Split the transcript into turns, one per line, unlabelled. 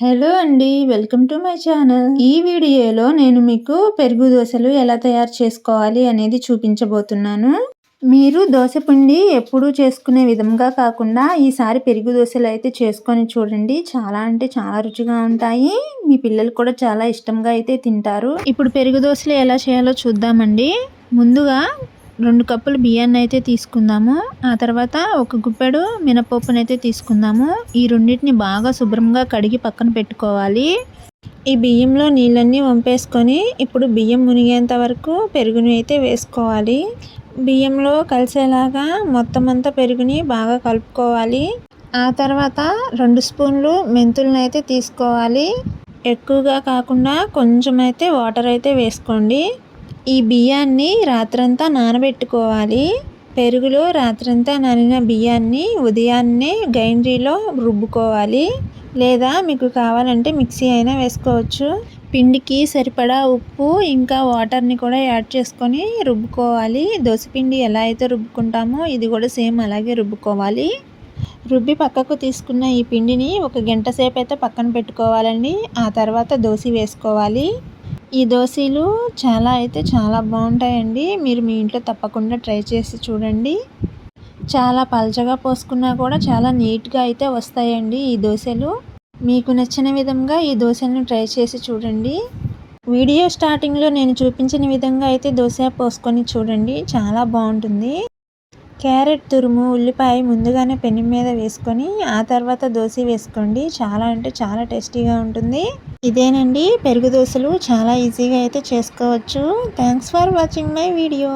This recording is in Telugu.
హలో అండి వెల్కమ్ టు మై ఛానల్. ఈ వీడియోలో నేను మీకు పెరుగు దోశలు ఎలా తయారు చేసుకోవాలి అనేది చూపించబోతున్నాను. మీరు దోశ పిండి ఎప్పుడూ చేసుకునే విధంగా కాకుండా ఈసారి పెరుగు దోశలు అయితే చేసుకొని చూడండి. చాలా అంటే చాలా రుచిగా ఉంటాయి. మీ పిల్లలు కూడా చాలా ఇష్టంగా అయితే తింటారు. ఇప్పుడు పెరుగు దోశలు ఎలా చేయాలో చూద్దామండి. ముందుగా రెండు కప్పులు బియ్యాన్ని అయితే తీసుకుందాము. ఆ తర్వాత ఒక గుప్పెడు మినపప్పును అయితే తీసుకుందాము. ఈ రెండింటిని బాగా శుభ్రంగా కడిగి పక్కన పెట్టుకోవాలి. ఈ బియ్యంలో నీళ్ళన్నీ వంపేసుకొని ఇప్పుడు బియ్యం మునిగేంత వరకు పెరుగుని అయితే వేసుకోవాలి. బియ్యంలో కలిసేలాగా మొత్తం అంతా పెరుగుని బాగా కలుపుకోవాలి. ఆ తర్వాత రెండు స్పూన్లు మెంతులను అయితే తీసుకోవాలి. ఎక్కువగా కాకుండా కొంచెం అయితే వాటర్ అయితే వేసుకోండి. ఈ బియ్యాన్ని రాత్రంతా నానబెట్టుకోవాలి. పెరుగులో రాత్రంతా నానిన బియ్యాన్ని ఉదయాన్నే గైండ్రీలో రుబ్బుకోవాలి. లేదా మీకు కావాలంటే మిక్సీ అయినా వేసుకోవచ్చు. పిండికి సరిపడా ఉప్పు ఇంకా వాటర్ని కూడా యాడ్ చేసుకొని రుబ్బుకోవాలి. పిండి ఎలా అయితే రుబ్బుకుంటామో ఇది కూడా సేమ్ అలాగే రుబ్బుకోవాలి. రుబ్బి పక్కకు తీసుకున్న ఈ పిండిని ఒక గంట సేపు అయితే పక్కన పెట్టుకోవాలండి. ఆ తర్వాత దోశ వేసుకోవాలి. ఈ దోశలు చాలా అయితే చాలా బాగుంటాయండి. మీరు మీ ఇంట్లో తప్పకుండా ట్రై చేసి చూడండి. చాలా పలచగా పోసుకున్నా కూడా చాలా నీట్గా అయితే వస్తాయండి ఈ దోశలు. మీకు నచ్చిన విధంగా ఈ దోశలను ట్రై చేసి చూడండి. వీడియో స్టార్టింగ్లో నేను చూపించిన విధంగా అయితే దోశ పోసుకొని చూడండి. చాలా బాగుంటుంది. క్యారెట్ తురుము ఉల్లిపాయ ముందుగానే పెనం మీద వేసుకొని ఆ తర్వాత దోశ వేసుకోండి. చాలా అంటే చాలా టేస్టీగా ఉంటుంది. ఇదేనండి. పెరుగు దోశలు చాలా ఈజీగా అయితే చేసుకోవచ్చు. Thanks for watching my video